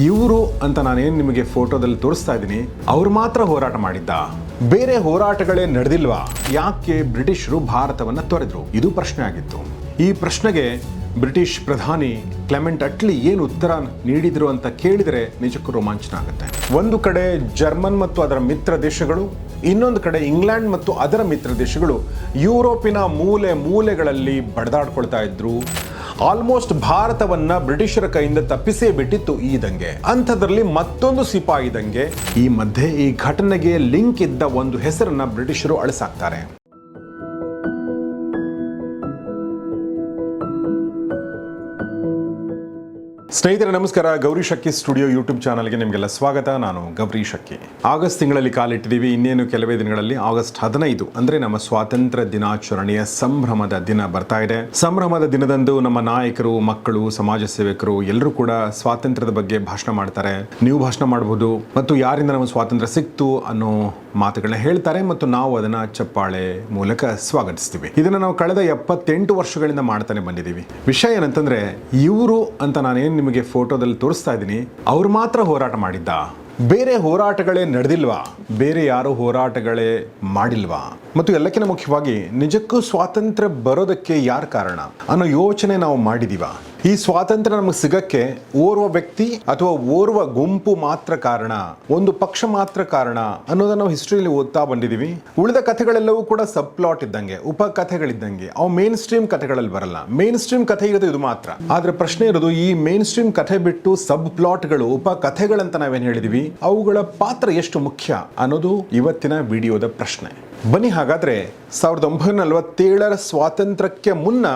ಇವರು ಅಂತ ನಾನೇನು ನಿಮಗೆ ಫೋಟೋದಲ್ಲಿ ತೋರಿಸ್ತಾ ಇದ್ದೀನಿ, ಅವ್ರು ಮಾತ್ರ ಹೋರಾಟ ಮಾಡಿದ್ದ. ಬೇರೆ ಹೋರಾಟಗಳೇ ನಡೆದಿಲ್ವಾ? ಯಾಕೆ ಬ್ರಿಟಿಷರು ಭಾರತವನ್ನ ತೊರೆದ್ರು? ಇದು ಪ್ರಶ್ನೆ ಆಗಿತ್ತು. ಈ ಪ್ರಶ್ನೆಗೆ ಬ್ರಿಟಿಷ್ ಪ್ರಧಾನಿ ಕ್ಲೆಮೆಂಟ್ ಅಟ್ಲಿ ಏನು ಉತ್ತರ ನೀಡಿದ್ರು ಅಂತ ಕೇಳಿದರೆ ನಿಜಕ್ಕೂ ರೋಮಾಂಚನ ಆಗುತ್ತೆ ಒಂದು ಕಡೆ ಜರ್ಮನ್ ಮತ್ತು ಅದರ ಮಿತ್ರ ದೇಶಗಳು, ಇನ್ನೊಂದು ಕಡೆ ಇಂಗ್ಲೆಂಡ್ ಮತ್ತು ಅದರ ಮಿತ್ರ ದೇಶಗಳು ಯುರೋಪಿನ ಮೂಲೆ ಮೂಲೆಗಳಲ್ಲಿ ಬಡದಾಡ್ಕೊಳ್ತಾ ಇದ್ರು. ಆಲ್ಮೋಸ್ಟ್ ಭಾರತವನ್ನ ಬ್ರಿಟಿಷರ ಕೈಯಿಂದ ತಪ್ಪಿಸೇ ಬಿಟ್ಟಿತ್ತು ಈ ದಂಗೆ. ಅಂಥದ್ರಲ್ಲಿ ಮತ್ತೊಂದು ಸಿಪಾಯಿ ದಂಗೆ. ಈ ಮಧ್ಯೆ ಈ ಘಟನೆಗೆ ಲಿಂಕ್ ಇದ್ದ ಒಂದು ಹೆಸರನ್ನ ಬ್ರಿಟಿಷರು ಅಳಿಸಾಕ್ತಾರೆ. ಸ್ನೇಹಿತರೆ, ನಮಸ್ಕಾರ. ಗೌರಿ ಶಕ್ಕಿ ಸ್ಟುಡಿಯೋ ಯೂಟ್ಯೂಬ್ ಚಾನಲ್ಗೆ ನಿಮಗೆಲ್ಲ ಸ್ವಾಗತ. ನಾನು ಗೌರಿ ಶಕ್ಕಿ ಆಗಸ್ಟ್ ತಿಂಗಳಲ್ಲಿ ಕಾಲಿಟ್ಟಿದ್ದೀವಿ. ಇನ್ನೇನು ಕೆಲವೇ ದಿನಗಳಲ್ಲಿ ಆಗಸ್ಟ್ ಹದಿನೈದು ಅಂದ್ರೆ ನಮ್ಮ ಸ್ವಾತಂತ್ರ್ಯ ದಿನಾಚರಣೆಯ ಸಂಭ್ರಮದ ದಿನ ಬರ್ತಾ ಇದೆ. ಸಂಭ್ರಮದ ದಿನದಂದು ನಮ್ಮ ನಾಯಕರು, ಮಕ್ಕಳು, ಸಮಾಜ ಸೇವಕರು ಎಲ್ಲರೂ ಕೂಡ ಸ್ವಾತಂತ್ರ್ಯದ ಬಗ್ಗೆ ಭಾಷಣ ಮಾಡ್ತಾರೆ. ನೀವು ಭಾಷಣ ಮಾಡಬಹುದು ಮತ್ತು ಯಾರಿಂದ ನಮ್ಮ ಸ್ವಾತಂತ್ರ್ಯ ಸಿಕ್ತು ಅನ್ನೋ ಮಾತುಗಳನ್ನ ಹೇಳ್ತಾರೆ ಮತ್ತು ನಾವು ಅದನ್ನ ಚಪ್ಪಾಳೆ ಮೂಲಕ ಸ್ವಾಗತಿಸ್ತೀವಿ. ಇದನ್ನ ನಾವು ಕಳೆದ ಎಪ್ಪತ್ತೆಂಟು ವರ್ಷಗಳಿಂದ ಮಾಡ್ತಾನೆ ಬಂದಿದ್ದೀವಿ. ವಿಷಯ ಏನಂತಂದ್ರೆ, ಇವರು ಅಂತ ನಾನೇನು ನಿಮಗೆ ಫೋಟೋದಲ್ಲಿ ತೋರಿಸ್ತಾ ಇದ್ದೀನಿ. ಅವ್ರು ಮಾತ್ರ ಹೋರಾಟ ಮಾಡಿದ್ದ. ಬೇರೆ ಹೋರಾಟಗಳೇ ನಡೆದಿಲ್ವಾ? ಬೇರೆ ಯಾರು ಹೋರಾಟಗಳೇ ಮಾಡಿಲ್ವಾ? ಮತ್ತು ಎಲ್ಲಕ್ಕಿಂತ ಮುಖ್ಯವಾಗಿ ನಿಜಕ್ಕೂ ಸ್ವಾತಂತ್ರ್ಯ ಬರೋದಕ್ಕೆ ಯಾರು ಕಾರಣ? ಅನ್ನೋ ಯೋಚನೆ ನಾವು ಮಾಡಿದೀವ. ಈ ಸ್ವಾತಂತ್ರ್ಯ ನಮಗೆ ಸಿಗಕ್ಕೆ ಓರ್ವ ವ್ಯಕ್ತಿ ಅಥವಾ ಓರ್ವ ಗುಂಪು ಮಾತ್ರ ಕಾರಣ, ಒಂದು ಪಕ್ಷ ಮಾತ್ರ ಕಾರಣ ಅನ್ನೋದನ್ನ ನಾವು ಹಿಸ್ಟ್ರಿಯಲ್ಲಿ ಓದ್ತಾ ಬಂದಿದೀವಿ. ಉಳಿದ ಕಥೆಗಳೆಲ್ಲವೂ ಕೂಡ ಸಬ್ ಪ್ಲಾಟ್ ಇದ್ದಂಗೆ ಉಪ ಕಥೆಗಳಿದ್ದಂಗೆ ಅವು ಮೇನ್ ಸ್ಟ್ರೀಮ್ ಕಥೆಗಳಲ್ಲಿ ಬರಲ್ಲ. ಮೇನ್ ಸ್ಟ್ರೀಮ್ ಕಥೆ ಇರೋದು ಇದು ಮಾತ್ರ. ಆದ್ರೆ ಪ್ರಶ್ನೆ ಇರೋದು, ಈ ಮೇನ್ ಸ್ಟ್ರೀಮ್ ಕಥೆ ಬಿಟ್ಟು ಸಬ್ ಪ್ಲಾಟ್ಗಳು ಉಪ ಕಥೆಗಳಂತ ನಾವೇನು ಹೇಳಿದೀವಿ? ಅವುಗಳ ಪಾತ್ರ ಎಷ್ಟು ಮುಖ್ಯ ಅನ್ನೋದು ಇವತ್ತಿನ ವಿಡಿಯೋದ ಪ್ರಶ್ನೆ. ಬನ್ನಿ ಹಾಗಾದ್ರೆ ಸಾವಿರದ ಒಂಬೈನೂರ ನಲವತ್ತೇಳರ ಸ್ವಾತಂತ್ರ್ಯಕ್ಕೆ ಮುನ್ನ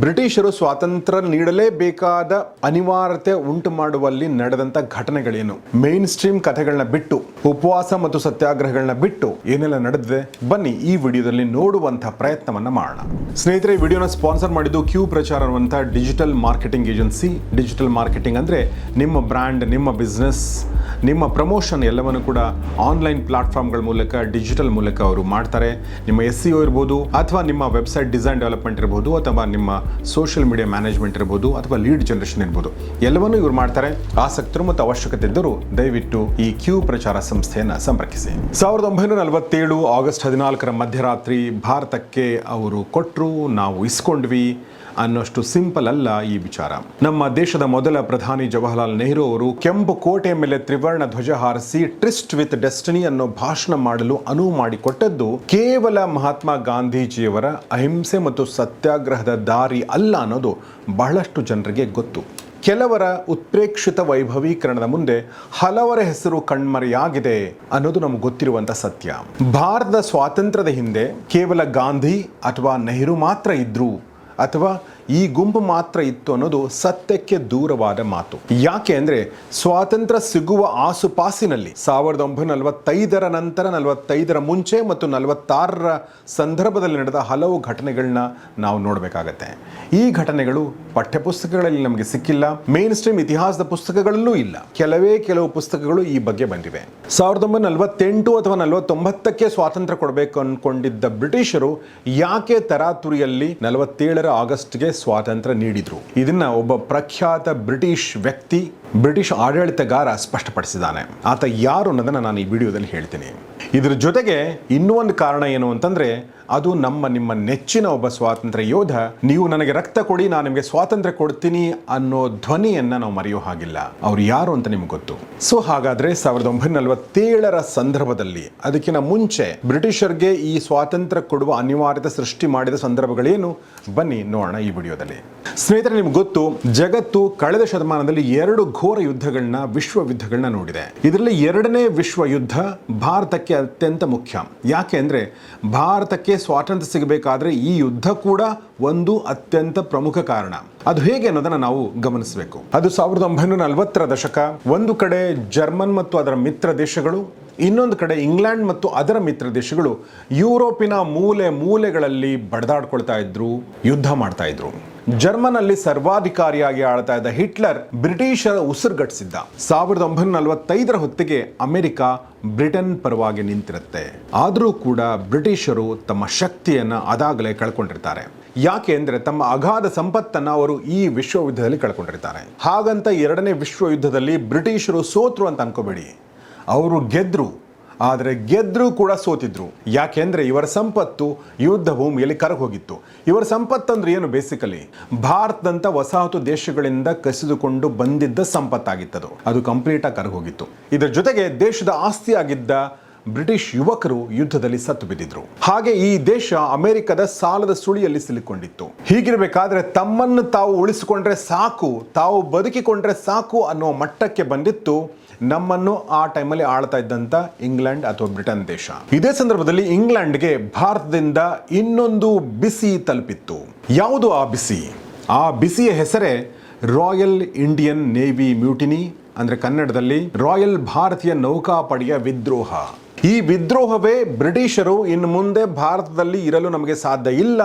ಬ್ರಿಟಿಷರು ಸ್ವಾತಂತ್ರ್ಯ ನೀಡಲೇಬೇಕಾದ ಅನಿವಾರ್ಯತೆ ಉಂಟು ಮಾಡುವಲ್ಲಿ ನಡೆದಂತ ಘಟನೆಗಳೇನು? ಮೇನ್ ಸ್ಟ್ರೀಮ್ ಕಥೆಗಳನ್ನ ಬಿಟ್ಟು, ಉಪವಾಸ ಮತ್ತು ಸತ್ಯಾಗ್ರಹಗಳನ್ನ ಬಿಟ್ಟು ಏನೆಲ್ಲ ನಡೆದಿದೆ? ಬನ್ನಿ ಈ ವಿಡಿಯೋದಲ್ಲಿ ನೋಡುವಂತಹ ಪ್ರಯತ್ನವನ್ನ ಮಾಡೋಣ. ಸ್ನೇಹಿತರೆ ವಿಡಿಯೋನ ಸ್ಪಾನ್ಸರ್ ಮಾಡಿದ್ದು ಕ್ಯೂ ಪ್ರಚಾರ ಅನ್ನುವಂಥ digital marketing agency. Digital marketing ಅಂದ್ರೆ ನಿಮ್ಮ ಬ್ರ್ಯಾಂಡ್, ನಿಮ್ಮ ಬಿಸ್ನೆಸ್, ನಿಮ್ಮ ಪ್ರಮೋಷನ್ ಎಲ್ಲವನ್ನು ಕೂಡ ಆನ್ಲೈನ್ ಪ್ಲಾಟ್ಫಾರ್ಮ್ಗಳ ಮೂಲಕ, ಡಿಜಿಟಲ್ ಮೂಲಕ ಅವರು ಮಾಡ್ತಾರೆ ನಿಮ್ಮ ಎಸ್ ಸಿ ಇರ್ಬೋದು, ಅಥವಾ ನಿಮ್ಮ ವೆಬ್ಸೈಟ್ ಡಿಸೈನ್ ಡೆವಲಪ್ಮೆಂಟ್ ಇರ್ಬೋದು, ಅಥವಾ ನಿಮ್ಮ ಸೋಷಿಯಲ್ ಮೀಡಿಯಾ ಮ್ಯಾನೇಜ್ಮೆಂಟ್ ಇರ್ಬೋದು, ಅಥವಾ ಲೀಡ್ ಜನರೇಷನ್ ಇರ್ಬೋದು. ಎಲ್ಲವನ್ನೂ ಇವರು ಮಾಡ್ತಾರೆ. ಆಸಕ್ತರು ಮತ್ತು ಅವಶ್ಯಕತೆ ಇದ್ದರೂ ದಯವಿಟ್ಟು ಈ ಕ್ಯೂ ಪ್ರಚಾರ ಸಂಸ್ಥೆಯನ್ನು ಸಂಪರ್ಕಿಸಿ. ಸಾವಿರದ ಒಂಬೈನೂರ ನಲವತ್ತೇಳು ಆಗಸ್ಟ್ ಹದಿನಾಲ್ಕರ ಮಧ್ಯರಾತ್ರಿ ಭಾರತಕ್ಕೆ ಅವರು ಕೊಟ್ಟರು ನಾವು ಇಸ್ಕೊಂಡ್ವಿ. ಅನ್ನೋಷ್ಟು ಸಿಂಪಲ್ ಅಲ್ಲ ಈ ವಿಚಾರ. ನಮ್ಮ ದೇಶದ ಮೊದಲ ಪ್ರಧಾನಿ ಜವಾಹರಲಾಲ್ ನೆಹರು ಅವರು ಕೆಂಪು ಕೋಟೆ ಮೇಲೆ ತ್ರಿವರ್ಣ ಧ್ವಜ ಹಾರಿಸಿ ಟ್ರಿಸ್ಟ್ ವಿತ್ ಡೆಸ್ಟಿನಿ ಅನ್ನೋ ಭಾಷಣ ಮಾಡಲು ಅನುವು ಮಾಡಿಕೊಟ್ಟದ್ದು ಕೇವಲ ಮಹಾತ್ಮ ಗಾಂಧೀಜಿಯವರ ಅಹಿಂಸೆ ಮತ್ತು ಸತ್ಯಾಗ್ರಹದ ದಾರಿ ಅಲ್ಲ ಅನ್ನೋದು ಬಹಳಷ್ಟು ಜನರಿಗೆ ಗೊತ್ತು. ಕೆಲವರ ಉತ್ಪ್ರೇಕ್ಷಿತ ವೈಭವೀಕರಣದ ಮುಂದೆ ಹಲವರ ಹೆಸರು ಕಣ್ಮರೆಯಾಗಿದೆ ಅನ್ನೋದು ನಮ್ಗೆ ಗೊತ್ತಿರುವಂತ ಸತ್ಯ. ಭಾರತದ ಸ್ವಾತಂತ್ರ್ಯದ ಹಿಂದೆ ಕೇವಲ ಗಾಂಧಿ ಅಥವಾ ನೆಹರು ಮಾತ್ರ ಇದ್ರು. ಅಥವಾ ಈ ಗುಂಪು ಮಾತ್ರ ಇತ್ತು ಅನ್ನೋದು ಸತ್ಯಕ್ಕೆ ದೂರವಾದ ಮಾತು. ಯಾಕೆ ಅಂದ್ರೆ ಸ್ವಾತಂತ್ರ್ಯ ಸಿಗುವ ಆಸುಪಾಸಿನಲ್ಲಿ ಸಾವಿರದ ಒಂಬೈನೂರ ನಲವತ್ತೈದರ ನಂತರ ನಲವತ್ತೈದರ ಮುಂಚೆ ಮತ್ತು ನಲವತ್ತಾರರ ಸಂದರ್ಭದಲ್ಲಿ ನಡೆದ ಹಲವು ಘಟನೆಗಳನ್ನ ನಾವು ನೋಡಬೇಕಾಗತ್ತೆ. ಈ ಘಟನೆಗಳು ಪಠ್ಯಪುಸ್ತಕಗಳಲ್ಲಿ ನಮಗೆ ಸಿಕ್ಕಿಲ್ಲ ಮೇನ್ ಸ್ಟ್ರೀಮ್ ಇತಿಹಾಸದ ಪುಸ್ತಕಗಳಲ್ಲೂ ಇಲ್ಲ. ಕೆಲವೇ ಕೆಲವು ಪುಸ್ತಕಗಳು ಈ ಬಗ್ಗೆ ಬಂದಿವೆ. ಸಾವಿರದ ಒಂಬೈನೂರ ನಲವತ್ತೆಂಟು ಅಥವಾ ನಲವತ್ತೊಂಬತ್ತಕ್ಕೆ ಸ್ವಾತಂತ್ರ್ಯ ಕೊಡಬೇಕು ಅನ್ಕೊಂಡಿದ್ದ ಬ್ರಿಟಿಷರು ಯಾಕೆ ತರಾತುರಿಯಲ್ಲಿ ನಲವತ್ತೇಳರ ಆಗಸ್ಟ್ಗೆ ಸ್ವಾತಂತ್ರ್ಯ ನೀಡಿದ್ರು. ಇದನ್ನ ಒಬ್ಬ ಪ್ರಖ್ಯಾತ ಬ್ರಿಟಿಷ್ ವ್ಯಕ್ತಿ ಬ್ರಿಟಿಷ್ ಆಡಳಿತಗಾರ ಸ್ಪಷ್ಟಪಡಿಸಿದ್ದಾನೆ. ಆತ ಯಾರು ಅನ್ನೋದನ್ನು ನಾನು ಈ ವಿಡಿಯೋದಲ್ಲಿ ಹೇಳ್ತೀನಿ. ಇದರ ಜೊತೆಗೆ ಇನ್ನೂ ಒಂದು ಕಾರಣ ಏನು ಅಂತಂದರೆ, ಅದು ನಮ್ಮ ನಿಮ್ಮ ನೆಚ್ಚಿನ ಒಬ್ಬ ಸ್ವಾತಂತ್ರ್ಯ ಯೋಧ, ನೀವು ನನಗೆ ರಕ್ತ ಕೊಡಿ, ನಾನು ನಿಮಗೆ ಸ್ವಾತಂತ್ರ್ಯ ಕೊಡ್ತೀನಿ ಅನ್ನೋ ಧ್ವನಿಯನ್ನು ನಾವು ಮರೆಯೋ ಹಾಗಿಲ್ಲ. ಅವ್ರು ಯಾರು ಅಂತ ನಿಮ್ಗೆ ಗೊತ್ತು. ಸೊ ಹಾಗಾದರೆ ಸಾವಿರದ ಒಂಬೈನೂರ ಸಂದರ್ಭದಲ್ಲಿ, ಅದಕ್ಕಿಂತ ಮುಂಚೆ ಬ್ರಿಟಿಷರ್ಗೆ ಈ ಸ್ವಾತಂತ್ರ್ಯ ಕೊಡುವ ಅನಿವಾರ್ಯತೆ ಸೃಷ್ಟಿ ಮಾಡಿದ ಸಂದರ್ಭಗಳೇನು? ಬನ್ನಿ ನೋಡೋಣ ಈ ವಿಡಿಯೋದಲ್ಲಿ. ಸ್ನೇಹಿತರೆ, ನಿಮ್ಗೆ ಗೊತ್ತು, ಜಗತ್ತು ಕಳೆದ ಶತಮಾನದಲ್ಲಿ ಎರಡು ಘೋರ ಯುದ್ಧಗಳನ್ನ ವಿಶ್ವ ಯುದ್ಧಗಳನ್ನ ನೋಡಿದೆ. ಇದರಲ್ಲಿ ಎರಡನೇ ವಿಶ್ವ ಯುದ್ಧ ಭಾರತಕ್ಕೆ ಅತ್ಯಂತ ಮುಖ್ಯ. ಯಾಕೆ ಅಂದರೆ, ಭಾರತಕ್ಕೆ ಸ್ವಾತಂತ್ರ್ಯ ಸಿಗಬೇಕಾದ್ರೆ ಈ ಯುದ್ಧ ಕೂಡ ಒಂದು ಅತ್ಯಂತ ಪ್ರಮುಖ ಕಾರಣ. ಅದು ಹೇಗೆ ಅನ್ನೋದನ್ನ ನಾವು ಗಮನಿಸಬೇಕು. ಅದು ಸಾವಿರದ ಒಂಬೈನೂರ ನಲವತ್ತರ ದಶಕ. ಒಂದು ಕಡೆ ಜರ್ಮನ್ ಮತ್ತು ಅದರ ಮಿತ್ರ ದೇಶಗಳು, ಇನ್ನೊಂದು ಕಡೆ ಇಂಗ್ಲೆಂಡ್ ಮತ್ತು ಅದರ ಮಿತ್ರ ದೇಶಗಳು ಯುರೋಪಿನ ಮೂಲೆ ಮೂಲೆಗಳಲ್ಲಿ ಬಡದಾಡ್ಕೊಳ್ತಾ ಇದ್ರು, ಯುದ್ಧ ಮಾಡ್ತಾ ಇದ್ರು. ಜರ್ಮನ್ ಅಲ್ಲಿ ಸರ್ವಾಧಿಕಾರಿಯಾಗಿ ಆಳ್ತಾ ಇದ್ದ ಹಿಟ್ಲರ್ ಬ್ರಿಟಿಷರ ಉಸಿರುಗಟ್ಟಿಸಿದ್ದ. ಸಾವಿರದ ಒಂಬೈನೂರ ನಲವತ್ತೈದರ ಹೊತ್ತಿಗೆ ಅಮೆರಿಕ ಬ್ರಿಟನ್ ಪರವಾಗಿ ನಿಂತಿರುತ್ತೆ. ಆದರೂ ಕೂಡ ಬ್ರಿಟಿಷರು ತಮ್ಮ ಶಕ್ತಿಯನ್ನ ಅದಾಗಲೇ ಕಳ್ಕೊಂಡಿರ್ತಾರೆ. ಯಾಕೆ ಅಂದರೆ ತಮ್ಮ ಅಗಾಧ ಸಂಪತ್ತನ್ನು ಅವರು ಈ ವಿಶ್ವಯುದ್ಧದಲ್ಲಿ ಕಳ್ಕೊಂಡಿರ್ತಾರೆ. ಹಾಗಂತ ಎರಡನೇ ವಿಶ್ವಯುದ್ಧದಲ್ಲಿ ಬ್ರಿಟಿಷರು ಸೋತ್ರು ಅಂತ ಅನ್ಕೋಬೇಡಿ. ಅವರು ಗೆದ್ರು ಆದರೆ ಗೆದ್ದರೂ ಕೂಡ ಸೋತಿದ್ರು. ಯಾಕೆಂದ್ರೆ ಇವರ ಸಂಪತ್ತು ಯುದ್ಧ ಭೂಮಿಯಲ್ಲಿ ಕರಗೋಗಿತ್ತು. ಇವರ ಸಂಪತ್ತು ಅಂದ್ರೆ ಏನು ಬೇಸಿಕಲಿ ಭಾರತದಂತ ವಸಾಹತು ದೇಶಗಳಿಂದ ಕಸಿದುಕೊಂಡು ಬಂದಿದ್ದ ಸಂಪತ್ತಾಗಿತ್ತದು. ಅದು ಕಂಪ್ಲೀಟ್ ಆಗಿ ಕರಗೋಗಿತ್ತು. ಇದರ ಜೊತೆಗೆ ದೇಶದ ಆಸ್ತಿಯಾಗಿದ್ದ ಬ್ರಿಟಿಷ್ ಯುವಕರು ಯುದ್ಧದಲ್ಲಿ ಸತ್ತು ಬಿದ್ದಿದ್ರು. ಹಾಗೆ ಈ ದೇಶ ಅಮೆರಿಕದ ಸಾಲದ ಸುಳಿಯಲ್ಲಿ ಸಿಲುಕೊಂಡಿತ್ತು. ಹೀಗಿರಬೇಕಾದ್ರೆ ತಮ್ಮನ್ನು ತಾವು ಉಳಿಸಿಕೊಂಡ್ರೆ ಸಾಕು, ತಾವು ಬದುಕಿಕೊಂಡ್ರೆ ಸಾಕು ಅನ್ನೋ ಮಟ್ಟಕ್ಕೆ ಬಂದಿತ್ತು ನಮ್ಮನ್ನು ಆ ಟೈಮಲ್ಲಿ ಆಳ್ತಾ ಇದ್ದಂತ ಇಂಗ್ಲೆಂಡ್ ಅಥವಾ ಬ್ರಿಟನ್ ದೇಶ. ಇದೇ ಸಂದರ್ಭದಲ್ಲಿ ಇಂಗ್ಲೆಂಡ್ಗೆ ಭಾರತದಿಂದ ಇನ್ನೊಂದು ಬಿಸಿ ತಲುಪಿತ್ತು. ಯಾವುದು ಆ ಬಿಸಿ? ಆ ಬಿಸಿಯ ಹೆಸರೇ ರಾಯಲ್ ಇಂಡಿಯನ್ ನೇವಿ ಮ್ಯೂಟಿನಿ, ಅಂದ್ರೆ ಕನ್ನಡದಲ್ಲಿ ರಾಯಲ್ ಭಾರತೀಯ ನೌಕಾಪಡೆಯ ವಿದ್ರೋಹ. ಈ ವಿದ್ರೋಹವೇ ಬ್ರಿಟಿಷರು ಇನ್ನು ಮುಂದೆ ಭಾರತದಲ್ಲಿ ಇರಲು ನಮಗೆ ಸಾಧ್ಯ ಇಲ್ಲ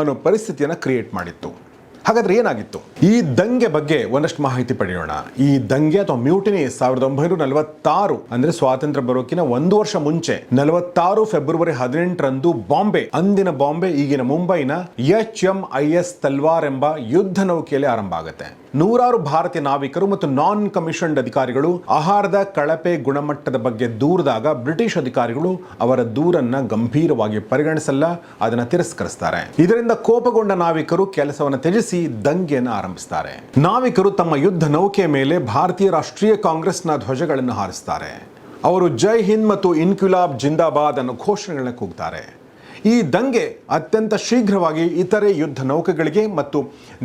ಅನ್ನೋ ಪರಿಸ್ಥಿತಿಯನ್ನು ಕ್ರಿಯೇಟ್ ಮಾಡಿತ್ತು. ಹಾಗಾದ್ರೆ ಏನಾಗಿತ್ತು? ಈ ದಂಗೆ ಬಗ್ಗೆ ಒಂದಷ್ಟು ಮಾಹಿತಿ ಪಡೆಯೋಣ. ಈ ದಂಗೆ ಅಥವಾ ಮ್ಯೂಟಿನಿ ಸಾವಿರದ ಒಂಬೈನೂರ ನಲವತ್ತಾರು ಅಂದ್ರೆ ಸ್ವಾತಂತ್ರ್ಯ ಬರೋಕಿನ ಒಂದು ವರ್ಷ ಮುಂಚೆ, ನಲವತ್ತಾರು ಫೆಬ್ರವರಿ ಹದಿನೆಂಟರಂದು ಬಾಂಬೆ, ಅಂದಿನ ಬಾಂಬೆ, ಈಗಿನ ಮುಂಬೈನ H M I S Talwar ಎಂಬ ಯುದ್ಧ ನೌಕೆಯಲ್ಲಿ ಆರಂಭ ಆಗುತ್ತೆ. ನೂರಾರು ಭಾರತೀಯ ನಾವಿಕರು ಮತ್ತು ನಾನ್ ಕಮಿಷನ್ಡ್ ಅಧಿಕಾರಿಗಳು ಆಹಾರದ ಕಳಪೆ ಗುಣಮಟ್ಟದ ಬಗ್ಗೆ ದೂರದಾಗ ಬ್ರಿಟಿಷ್ ಅಧಿಕಾರಿಗಳು ಅವರ ದೂರನ್ನ ಗಂಭೀರವಾಗಿ ಪರಿಗಣಿಸಲ್ಲ, ಅದನ್ನ ತಿರಸ್ಕರಿಸ್ತಾರೆ. ಇದರಿಂದ ಕೋಪಗೊಂಡ ನಾವಿಕರು ಕೆಲಸವನ್ನು ತ್ಯಜಿಸಿ ದಂಗೆಯನ್ನು ಆರಂಭಿಸುತ್ತಾರೆ ನಾವಿಕರು ತಮ್ಮ ಯುದ್ಧ ನೌಕೆಯ ಮೇಲೆ ಭಾರತೀಯ ರಾಷ್ಟ್ರೀಯ ಕಾಂಗ್ರೆಸ್ನ ಧ್ವಜಗಳನ್ನು ಹಾರಿಸ್ತಾರೆ. ಅವರು ಜೈ ಹಿಂದ್ ಮತ್ತು ಇನ್ಕ್ಯುಲಾಬ್ ಜಿಂದಾಬಾದ್ ಅನ್ನೋ ಘೋಷಣೆಗಳನ್ನ ಕೂಗ್ತಾರೆ. ಈ ದಂಗೆ ಅತ್ಯಂತ ಶೀಘ್ರವಾಗಿ ಇತರೆ ಯುದ್ಧ ನೌಕೆಗಳಿಗೆ ಮತ್ತು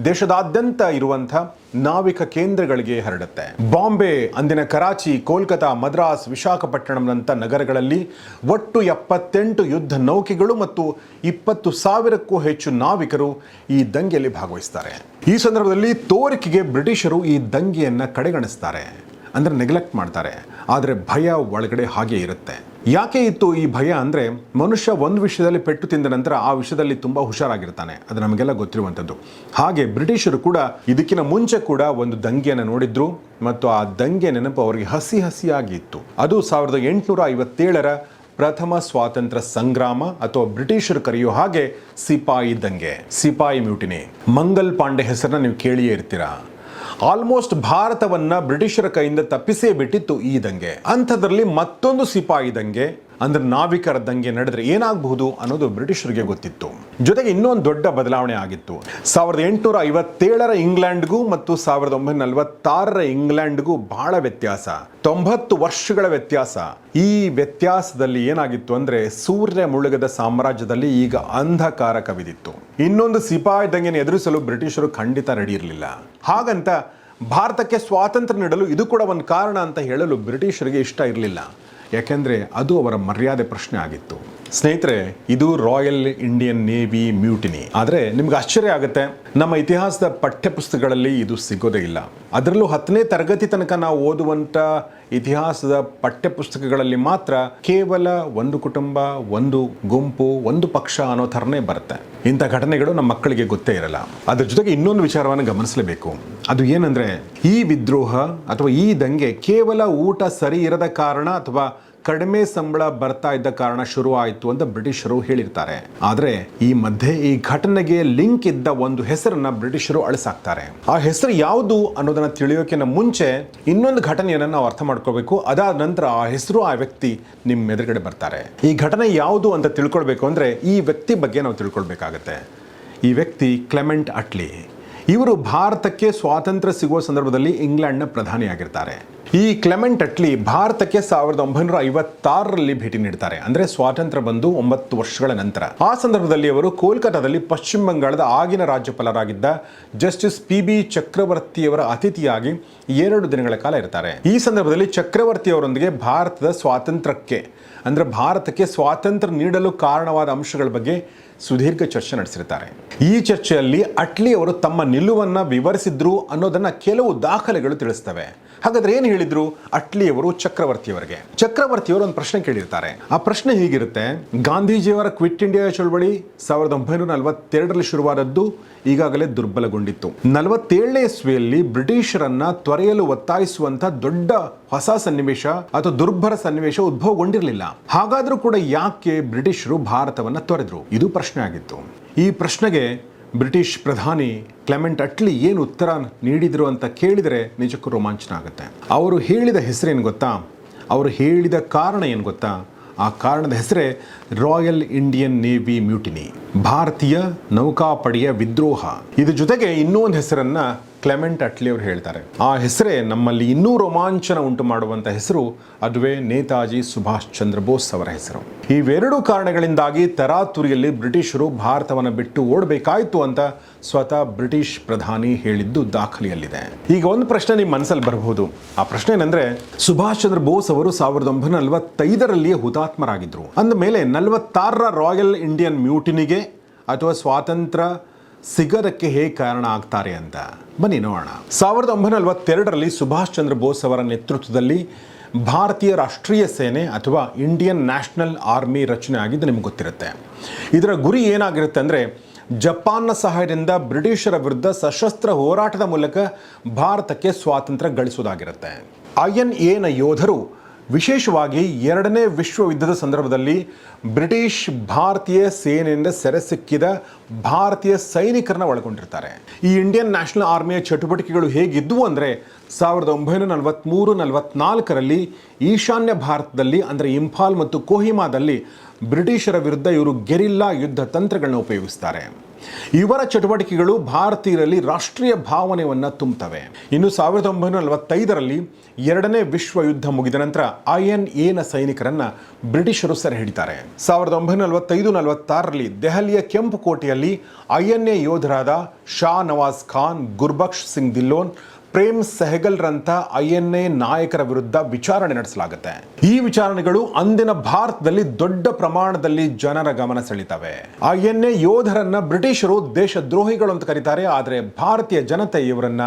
ದೇಶದಾದ್ಯಂತ ಇರುವಂಥ ನಾವಿಕ ಕೇಂದ್ರಗಳಿಗೆ ಹರಡುತ್ತೆ. ಬಾಂಬೆ, ಅಂದಿನ ಕರಾಚಿ, ಕೋಲ್ಕತಾ, ಮದ್ರಾಸ್, ವಿಶಾಖಪಟ್ಟಣಂನಂಥ ನಗರಗಳಲ್ಲಿ ಒಟ್ಟು ಎಪ್ಪತ್ತೆಂಟು ಯುದ್ಧ ನೌಕೆಗಳು ಮತ್ತು ಇಪ್ಪತ್ತು ಸಾವಿರಕ್ಕೂ ಹೆಚ್ಚು ನಾವಿಕರು ಈ ದಂಗೆಯಲ್ಲಿ ಭಾಗವಹಿಸ್ತಾರೆ. ಈ ಸಂದರ್ಭದಲ್ಲಿ ತೋರಿಕೆಗೆ ಬ್ರಿಟಿಷರು ಈ ದಂಗೆಯನ್ನು ಕಡೆಗಣಿಸ್ತಾರೆ. ಅಂದರೆ ನೆಗ್ಲೆಕ್ಟ್ ಮಾಡ್ತಾರೆ. ಆದರೆ ಭಯ ಒಳಗಡೆ ಹಾಗೆ ಇರುತ್ತೆ. ಯಾಕೆ ಇತ್ತು ಈ ಭಯ ಅಂದರೆ ಮನುಷ್ಯ ಒಂದು ವಿಷಯದಲ್ಲಿ ಪೆಟ್ಟು ತಿಂದ ನಂತರ ಆ ವಿಷಯದಲ್ಲಿ ತುಂಬ ಹುಷಾರಾಗಿರ್ತಾನೆ. ಅದು ನಮಗೆಲ್ಲ ಗೊತ್ತಿರುವಂಥದ್ದು ಹಾಗೆ ಬ್ರಿಟಿಷರು ಕೂಡ ಇದಕ್ಕಿಂತ ಮುಂಚೆ ಕೂಡ ಒಂದು ದಂಗೆಯನ್ನು ನೋಡಿದ್ರು ಮತ್ತು ಆ ದಂಗೆ ನೆನಪು ಅವರಿಗೆ ಹಸಿ ಹಸಿಯಾಗಿ ಇತ್ತು. ಅದು ಸಾವಿರದ ಎಂಟುನೂರ ಐವತ್ತೇಳರ ಪ್ರಥಮ ಸ್ವಾತಂತ್ರ್ಯ ಸಂಗ್ರಾಮ ಅಥವಾ ಬ್ರಿಟಿಷರು ಕರೆಯೋ ಹಾಗೆ ಸಿಪಾಯಿ ದಂಗೆ. ಸಿಪಾಯಿ ಮ್ಯೂಟಿನಿ. ಮಂಗಲ್ ಪಾಂಡೆ ಹೆಸರನ್ನ ನೀವು ಕೇಳಿಯೇ ಇರ್ತೀರಾ? ಆಲ್ಮೋಸ್ಟ್ ಭಾರತವನ್ನು ಬ್ರಿಟಿಷರ ಕೈಯಿಂದ ತಪ್ಪಿಸೇ ಬಿಟ್ಟಿತ್ತು ಈ ದಂಗೆ. ಅಂಥದ್ರಲ್ಲಿ ಮತ್ತೊಂದು ಸಿಪಾಯಿ ದಂಗೆ. ಅಂದ್ರೆ ನಾವಿಕರ ದಂಗೆ ನಡೆದ್ರೆ ಏನಾಗಬಹುದು ಅನ್ನೋದು ಬ್ರಿಟಿಷರಿಗೆ ಗೊತ್ತಿತ್ತು. ಜೊತೆಗೆ ಇನ್ನೊಂದು ದೊಡ್ಡ ಬದಲಾವಣೆ ಆಗಿತ್ತು. ಸಾವಿರದ ಎಂಟುನೂರ ಐವತ್ತೇಳರ ಇಂಗ್ಲೆಂಡ್ಗೂ ಮತ್ತು ಸಾವಿರದ ಒಂಬೈನೂರ ನಲವತ್ತಾರರ ಇಂಗ್ಲೆಂಡ್ಗೂ ಬಹಳ ವ್ಯತ್ಯಾಸ. ತೊಂಬತ್ತು ವರ್ಷಗಳ ವ್ಯತ್ಯಾಸ. ಈ ವ್ಯತ್ಯಾಸದಲ್ಲಿ ಏನಾಗಿತ್ತು ಅಂದ್ರೆ ಸೂರ್ಯ ಮುಳುಗದ ಸಾಮ್ರಾಜ್ಯದಲ್ಲಿ ಈಗ ಅಂಧಕಾರ ಕವಿದಿತ್ತು. ಇನ್ನೊಂದು ಸಿಪಾಯಿ ದಂಗೆಯನ್ನು ಎದುರಿಸಲು ಬ್ರಿಟಿಷರು ಖಂಡಿತ ರೆಡಿ ಇರಲಿಲ್ಲ ಹಾಗಂತ ಭಾರತಕ್ಕೆ ಸ್ವಾತಂತ್ರ್ಯ ನೀಡಲು ಇದು ಕೂಡ ಒಂದು ಕಾರಣ ಅಂತ ಹೇಳಲು ಬ್ರಿಟಿಷರಿಗೆ ಇಷ್ಟ ಇರಲಿಲ್ಲ. ಯಾಕೆಂದರೆ ಅದು ಅವರ ಮರ್ಯಾದೆ ಪ್ರಶ್ನೆ ಆಗಿತ್ತು. ಸ್ನೇಹಿತರೆ, ಇದು ರಾಯಲ್ ಇಂಡಿಯನ್ ನೇವಿ ಮ್ಯೂಟಿನಿ ಆದರೆ ನಿಮ್ಗೆ ಆಶ್ಚರ್ಯ ಆಗುತ್ತೆ, ನಮ್ಮ ಇತಿಹಾಸದ ಪಠ್ಯಪುಸ್ತಕಗಳಲ್ಲಿ ಇದು ಸಿಗೋದೇ ಇಲ್ಲ. ಅದರಲ್ಲೂ ಹತ್ತನೇ ತರಗತಿ ತನಕ ನಾವು ಓದುವಂಥ ಇತಿಹಾಸದ ಪಠ್ಯಪುಸ್ತಕಗಳಲ್ಲಿ ಮಾತ್ರ ಕೇವಲ ಒಂದು ಕುಟುಂಬ, ಒಂದು ಗುಂಪು, ಒಂದು ಪಕ್ಷ ಅನ್ನೋ ಥರನೇ ಬರುತ್ತೆ. ಇಂಥ ಘಟನೆಗಳು ನಮ್ಮ ಮಕ್ಕಳಿಗೆ ಗೊತ್ತೇ ಇರಲ್ಲ. ಅದ್ರ ಜೊತೆಗೆ ಇನ್ನೊಂದು ವಿಚಾರವನ್ನು ಗಮನಿಸಲೇಬೇಕು. ಅದು ಏನಂದ್ರೆ, ಈ ವಿದ್ರೋಹ ಅಥವಾ ಈ ದಂಗೆ ಕೇವಲ ಊಟ ಸರಿ ಇರದ ಕಾರಣ ಅಥವಾ ಕಡಿಮೆ ಸಂಬಳ ಬರ್ತಾ ಇದ್ದ ಕಾರಣ ಶುರುವಾಯಿತು ಅಂತ ಬ್ರಿಟಿಷರು ಹೇಳಿರ್ತಾರೆ. ಆದರೆ ಈ ಮಧ್ಯೆ ಈ ಘಟನೆಗೆ ಲಿಂಕ್ ಇದ್ದ ಒಂದು ಹೆಸರನ್ನ ಬ್ರಿಟಿಷರು ಅಳಿಸಾಕ್ತಾರೆ. ಆ ಹೆಸರು ಯಾವುದು ಅನ್ನೋದನ್ನ ತಿಳಿಯೋಕಿನ ಮುಂಚೆ ಇನ್ನೊಂದು ಘಟನೆಯನ್ನು ನಾವು ಅರ್ಥ ಮಾಡ್ಕೋಬೇಕು. ಅದಾದ ನಂತರ ಆ ಹೆಸರು ಆ ವ್ಯಕ್ತಿ ನಿಮ್ಮ ಎದುರುಗಡೆ ಬರ್ತಾರೆ. ಈ ಘಟನೆ ಯಾವುದು ಅಂತ ತಿಳ್ಕೊಳ್ಬೇಕು ಅಂದ್ರೆ ಈ ವ್ಯಕ್ತಿ ಬಗ್ಗೆ ನಾವು ತಿಳ್ಕೊಳ್ಬೇಕಾಗತ್ತೆ. ಈ ವ್ಯಕ್ತಿ ಕ್ಲೆಮೆಂಟ್ ಅಟ್ಲಿ. ಇವರು ಭಾರತಕ್ಕೆ ಸ್ವಾತಂತ್ರ್ಯ ಸಿಗುವ ಸಂದರ್ಭದಲ್ಲಿ ಇಂಗ್ಲೆಂಡ್ನ ಪ್ರಧಾನಿಯಾಗಿರ್ತಾರೆ. ಈ ಕ್ಲೆಮೆಂಟ್ ಅಟ್ಲಿ ಭಾರತಕ್ಕೆ ಸಾವಿರದ ಒಂಬೈನೂರ ಐವತ್ತಾರರಲ್ಲಿ ಭೇಟಿ ನೀಡುತ್ತಾರೆ ಅಂದ್ರೆ ಸ್ವಾತಂತ್ರ್ಯ ಬಂದು ಒಂಬತ್ತು ವರ್ಷಗಳ ನಂತರ. ಆ ಸಂದರ್ಭದಲ್ಲಿ ಅವರು ಕೋಲ್ಕತ್ತಾದಲ್ಲಿ ಪಶ್ಚಿಮ ಬಂಗಾಳದ ಆಗಿನ ರಾಜ್ಯಪಾಲರಾಗಿದ್ದ ಜಸ್ಟಿಸ್ ಪಿ ಬಿ ಚಕ್ರವರ್ತಿಯವರ ಅತಿಥಿಯಾಗಿ ಎರಡು ದಿನಗಳ ಕಾಲ ಇರ್ತಾರೆ. ಈ ಸಂದರ್ಭದಲ್ಲಿ ಚಕ್ರವರ್ತಿಯವರೊಂದಿಗೆ ಭಾರತದ ಸ್ವಾತಂತ್ರ್ಯಕ್ಕೆ, ಅಂದ್ರೆ ಭಾರತಕ್ಕೆ ಸ್ವಾತಂತ್ರ್ಯ ನೀಡಲು ಕಾರಣವಾದ ಅಂಶಗಳ ಬಗ್ಗೆ ಸುದೀರ್ಘ ಚರ್ಚೆ ನಡೆಸಿರ್ತಾರೆ. ಈ ಚರ್ಚೆಯಲ್ಲಿ ಅಟ್ಲಿ ಅವರು ತಮ್ಮ ನಿಲುವನ್ನ ವಿವರಿಸಿದ್ರು ಅನ್ನೋದನ್ನ ಕೆಲವು ದಾಖಲೆಗಳು ತಿಳಿಸ್ತವೆ. ಹಾಗಾದ್ರೆ ಏನು ಹೇಳಿದ್ರು? ಅಟ್ಲಿಯವರು ಚಕ್ರವರ್ತಿಯವರಿಗೆ. ಚಕ್ರವರ್ತಿಯವರು ಒಂದು ಪ್ರಶ್ನೆ ಕೇಳಿರ್ತಾರೆ. ಆ ಪ್ರಶ್ನೆ ಹೀಗಿರುತ್ತೆ. ಗಾಂಧೀಜಿಯವರ ಕ್ವಿಟ್ ಇಂಡಿಯಾ ಚಳವಳಿ ಸಾವಿರದ ಒಂಬೈನೂರ ನಲವತ್ತೆರಡರಲ್ಲಿ ಶುರುವಾದದ್ದು ಈಗಾಗಲೇ ದುರ್ಬಲಗೊಂಡಿತ್ತು. ನಲವತ್ತೇಳನೇ ಇಸ್ವಿಯಲ್ಲಿ ಬ್ರಿಟಿಷರನ್ನ ತೊರೆಯಲು ಒತ್ತಾಯಿಸುವಂತ ದೊಡ್ಡ ಹೊಸ ಸನ್ನಿವೇಶ ಅಥವಾ ದುರ್ಭರ ಸನ್ನಿವೇಶ ಉದ್ಭವಗೊಂಡಿರಲಿಲ್ಲ. ಹಾಗಾದ್ರೂ ಕೂಡ ಯಾಕೆ ಬ್ರಿಟಿಷರು ಭಾರತವನ್ನ ತೊರೆದ್ರು? ಇದು ಪ್ರಶ್ನೆ ಆಗಿತ್ತು. ಈ ಪ್ರಶ್ನೆಗೆ ಬ್ರಿಟಿಷ್ ಪ್ರಧಾನಿ ಕ್ಲೆಮೆಂಟ್ ಅಟ್ಲಿ ಏನು ಉತ್ತರ ನೀಡಿದರು ಅಂತ ಕೇಳಿದರೆ ನಿಜಕ್ಕೂ ರೋಮಾಂಚನ ಆಗುತ್ತೆ ಅವರು ಹೇಳಿದ ಹೆಸರೇನು ಗೊತ್ತಾ? ಅವರು ಹೇಳಿದ ಕಾರಣ ಏನು ಗೊತ್ತಾ? ಆ ಕಾರಣದ ಹೆಸರೇ ರಾಯಲ್ ಇಂಡಿಯನ್ ನೇವಿ ಮ್ಯೂಟಿನಿ, ಭಾರತೀಯ ನೌಕಾಪಡೆಯ ವಿದ್ರೋಹ. ಇದ್ರ ಜೊತೆಗೆ ಇನ್ನೂ ಒಂದು ಹೆಸರನ್ನ ಕ್ಲೆಮೆಂಟ್ ಅಟ್ಲಿ ಅವರು ಹೇಳ್ತಾರೆ. ಆ ಹೆಸರೇ ನಮ್ಮಲ್ಲಿ ಇನ್ನೂ ರೋಮಾಂಚನ ಉಂಟು ಮಾಡುವಂಥ ಹೆಸರು, ಅದುವೇ ನೇತಾಜಿ ಸುಭಾಷ್ ಚಂದ್ರ ಬೋಸ್ ಅವರ ಹೆಸರು. ಇವೆರಡು ಕಾರಣಗಳಿಂದಾಗಿ ತರಾತುರಿಯಲ್ಲಿ ಬ್ರಿಟಿಷರು ಭಾರತವನ್ನು ಬಿಟ್ಟು ಓಡಬೇಕಾಯಿತು ಅಂತ ಸ್ವತಃ ಬ್ರಿಟಿಷ್ ಪ್ರಧಾನಿ ಹೇಳಿದ್ದು ದಾಖಲೆಯಲ್ಲಿದೆ. ಈಗ ಒಂದು ಪ್ರಶ್ನೆ ನಿಮ್ಮ ಮನಸ್ಸಲ್ಲಿ ಬರಬಹುದು. ಆ ಪ್ರಶ್ನೆ ಏನಂದ್ರೆ, ಸುಭಾಷ್ ಚಂದ್ರ ಬೋಸ್ ಅವರು ಸಾವಿರದ ಒಂಬೈನೂರ ನಲವತ್ತೈದರಲ್ಲಿಯೇ ಹುತಾತ್ಮರಾಗಿದ್ರು. ಅಂದ ಮೇಲೆ ನಲವತ್ತಾರರ ರಾಯಲ್ ಇಂಡಿಯನ್ ಮ್ಯೂಟಿನಿಗೆ, ಅಥವಾ ಸ್ವಾತಂತ್ರ್ಯ ಸಿಗದಕ್ಕೆ ಹೇಗೆ ಕಾರಣ ಆಗ್ತಾರೆ ಅಂತ. ಬನ್ನಿ ನೋಡೋಣ. ಸಾವಿರದ ಒಂಬೈನೂರ ನಲವತ್ತೆರಡರಲ್ಲಿ ಸುಭಾಷ್ ಚಂದ್ರ ಬೋಸ್ ಅವರ ನೇತೃತ್ವದಲ್ಲಿ ಭಾರತೀಯ ರಾಷ್ಟ್ರೀಯ ಸೇನೆ ಅಥವಾ ಇಂಡಿಯನ್ ನ್ಯಾಷನಲ್ ಆರ್ಮಿ ರಚನೆ ಆಗಿದ್ದು ನಿಮ್ಗೆ ಗೊತ್ತಿರುತ್ತೆ. ಇದರ ಗುರಿ ಏನಾಗಿರುತ್ತೆ ಅಂದರೆ ಜಪಾನ್ನ ಸಹಾಯದಿಂದ ಬ್ರಿಟಿಷರ ವಿರುದ್ಧ ಸಶಸ್ತ್ರ ಹೋರಾಟದ ಮೂಲಕ ಭಾರತಕ್ಕೆ ಸ್ವಾತಂತ್ರ್ಯ ಗಳಿಸುವುದಾಗಿರುತ್ತೆ. ಐ ಎನ್ ಎನ ಯೋಧರು ವಿಶೇಷವಾಗಿ ಎರಡನೇ ವಿಶ್ವ ಯುದ್ಧದ ಸಂದರ್ಭದಲ್ಲಿ ಬ್ರಿಟಿಷ್ ಭಾರತೀಯ ಸೇನೆಯಿಂದ ಸೆರೆ ಸಿಕ್ಕಿದ ಭಾರತೀಯ ಸೈನಿಕರನ್ನ ಒಳಗೊಂಡಿರ್ತಾರೆ. ಈ ಇಂಡಿಯನ್ ನ್ಯಾಷನಲ್ ಆರ್ಮಿಯ ಚಟುವಟಿಕೆಗಳು ಹೇಗಿದ್ದವು ಅಂದರೆ ಸಾವಿರದ ಒಂಬೈನೂರ ನಲವತ್ತ್ಮೂರು ನಲವತ್ತ್ನಾಲ್ಕರಲ್ಲಿ ಈಶಾನ್ಯ ಭಾರತದಲ್ಲಿ ಅಂದರೆ ಇಂಫಾಲ್ ಮತ್ತು ಕೋಹಿಮಾದಲ್ಲಿ ಬ್ರಿಟಿಷರ ವಿರುದ್ಧ ಇವರು ಗೆರಿಲ್ಲಾ ಯುದ್ಧ ತಂತ್ರಗಳನ್ನ ಉಪಯೋಗಿಸ್ತಾರೆ. ಇವರ ಚಟುವಟಿಕೆಗಳು ಭಾರತೀಯರಲ್ಲಿ ರಾಷ್ಟ್ರೀಯ ಭಾವನೆಯನ್ನು ತುಂಬುತ್ತವೆ. ಇನ್ನು ಸಾವಿರದ ಒಂಬೈನೂರ ನಲವತ್ತೈದರಲ್ಲಿ ಎರಡನೇ ವಿಶ್ವ ಯುದ್ಧ ಮುಗಿದ ನಂತರ ಐ ಎನ್ ಎನ ಸೈನಿಕರನ್ನ ಬ್ರಿಟಿಷರು ಸೆರೆ ಹಿಡಿತಾರೆ ಸಾವಿರದ ಒಂಬೈನೂರ ನಲವತ್ತೈದು ನಲವತ್ತಾರರಲ್ಲಿ ದೆಹಲಿಯ ಕೆಂಪು ಕೋಟೆಯಲ್ಲಿ ಐ ಎನ್ ಎ ಯೋಧರಾದ ಶಾ ನವಾಜ್ ಖಾನ್, ಗುರ್ಬಕ್ಷ್ ಸಿಂಗ್ ದಿಲ್ಲೋನ್ ಪ್ರೇಮ್ ಸೆಹಗಲ್ರಂಥ ಐ ಎನ್ ಎ ನಾಯಕರ ವಿರುದ್ಧ ವಿಚಾರಣೆ ನಡೆಸಲಾಗುತ್ತೆ. ಈ ವಿಚಾರಣೆಗಳು ಅಂದಿನ ಭಾರತದಲ್ಲಿ ದೊಡ್ಡ ಪ್ರಮಾಣದಲ್ಲಿ ಜನರ ಗಮನ ಸೆಳೀತವೆ. ಐ ಎನ್ ಎ ಯೋಧರನ್ನ ಬ್ರಿಟಿಷರು ದೇಶದ್ರೋಹಿಗಳು ಅಂತ ಕರೀತಾರೆ, ಆದರೆ ಭಾರತೀಯ ಜನತೆ ಇವರನ್ನ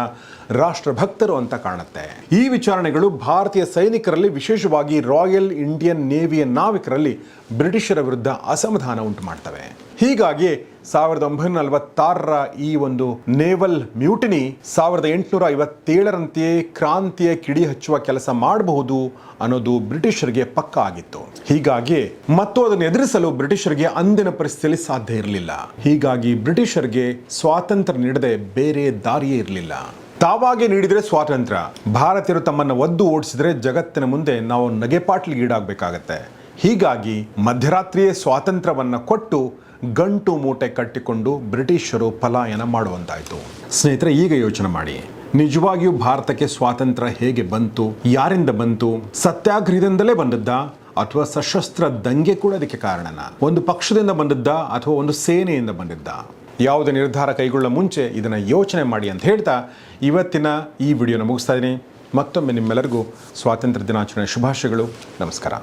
ರಾಷ್ಟ್ರಭಕ್ತರು ಅಂತ ಕಾಣುತ್ತೆ. ಈ ವಿಚಾರಣೆಗಳು ಭಾರತೀಯ ಸೈನಿಕರಲ್ಲಿ, ವಿಶೇಷವಾಗಿ ರಾಯಲ್ ಇಂಡಿಯನ್ ನೇವಿಯ ನಾವಿಕರಲ್ಲಿ ಬ್ರಿಟಿಷರ ವಿರುದ್ಧ ಅಸಮಾಧಾನ ಉಂಟು ಮಾಡ್ತವೆ. ಹೀಗಾಗಿ ಸಾವಿರದ ಒಂಬೈನೂರ ನಲವತ್ತಾರರ ಈ ಒಂದು ನೇವಲ್ ಮ್ಯೂಟಿನಿ ಸಾವಿರದ ಎಂಟುನೂರ ಐವತ್ತೇಳರಂತೆಯೇ ಕ್ರಾಂತಿಯ ಕಿಡಿ ಹಚ್ಚುವ ಕೆಲಸ ಮಾಡಬಹುದು ಅನ್ನೋದು ಬ್ರಿಟಿಷರಿಗೆ ಪಕ್ಕ ಆಗಿತ್ತು. ಹೀಗಾಗಿ ಮತ್ತು ಅದನ್ನು ಎದುರಿಸಲು ಬ್ರಿಟಿಷರಿಗೆ ಅಂದಿನ ಪರಿಸ್ಥಿತಿಯಲ್ಲಿ ಸಾಧ್ಯ ಇರಲಿಲ್ಲ. ಹೀಗಾಗಿ ಬ್ರಿಟಿಷರಿಗೆ ಸ್ವಾತಂತ್ರ್ಯ ನೀಡದೆ ಬೇರೆ ದಾರಿಯೇ ಇರಲಿಲ್ಲ. ತಾವಾಗೆ ನೀಡಿದರೆ ಸ್ವಾತಂತ್ರ್ಯ, ಭಾರತೀಯರು ತಮ್ಮನ್ನು ಒದ್ದು ಓಡಿಸಿದರೆ ಜಗತ್ತಿನ ಮುಂದೆ ನಾವು ನಗೆಪಾಟ್ಲಿಗೀಡಾಗಬೇಕಾಗತ್ತೆ ಹೀಗಾಗಿ ಮಧ್ಯರಾತ್ರಿಯೇ ಸ್ವಾತಂತ್ರ್ಯವನ್ನು ಕೊಟ್ಟು ಗಂಟು ಮೂಟೆ ಕಟ್ಟಿಕೊಂಡು ಬ್ರಿಟಿಷರು ಪಲಾಯನ ಮಾಡುವಂತಾಯಿತು. ಸ್ನೇಹಿತರೆ, ಈಗ ಯೋಚನೆ ಮಾಡಿ. ನಿಜವಾಗಿಯೂ ಭಾರತಕ್ಕೆ ಸ್ವಾತಂತ್ರ್ಯ ಹೇಗೆ ಬಂತು? ಯಾರಿಂದ ಬಂತು? ಸತ್ಯಾಗ್ರಹದಿಂದಲೇ ಬಂದದ್ದ? ಅಥವಾ ಸಶಸ್ತ್ರ ದಂಗೆ ಕೂಡ ಅದಕ್ಕೆ ಕಾರಣನ? ಒಂದು ಪಕ್ಷದಿಂದ ಬಂದದ್ದ? ಅಥವಾ ಒಂದು ಸೇನೆಯಿಂದ ಬಂದಿದ್ದ? ಯಾವುದೇ ನಿರ್ಧಾರ ಕೈಗೊಳ್ಳ ಮುಂಚೆ ಇದನ್ನು ಯೋಚನೆ ಮಾಡಿ ಅಂತ ಹೇಳ್ತಾ ಇವತ್ತಿನ ಈ ವಿಡಿಯೋನ ಮುಗಿಸ್ತಾ ಇದ್ದೀನಿ. ಮತ್ತೊಮ್ಮೆ ನಿಮ್ಮೆಲ್ಲರಿಗೂ ಸ್ವಾತಂತ್ರ್ಯ ದಿನಾಚರಣೆ ಶುಭಾಶಯಗಳು. ನಮಸ್ಕಾರ.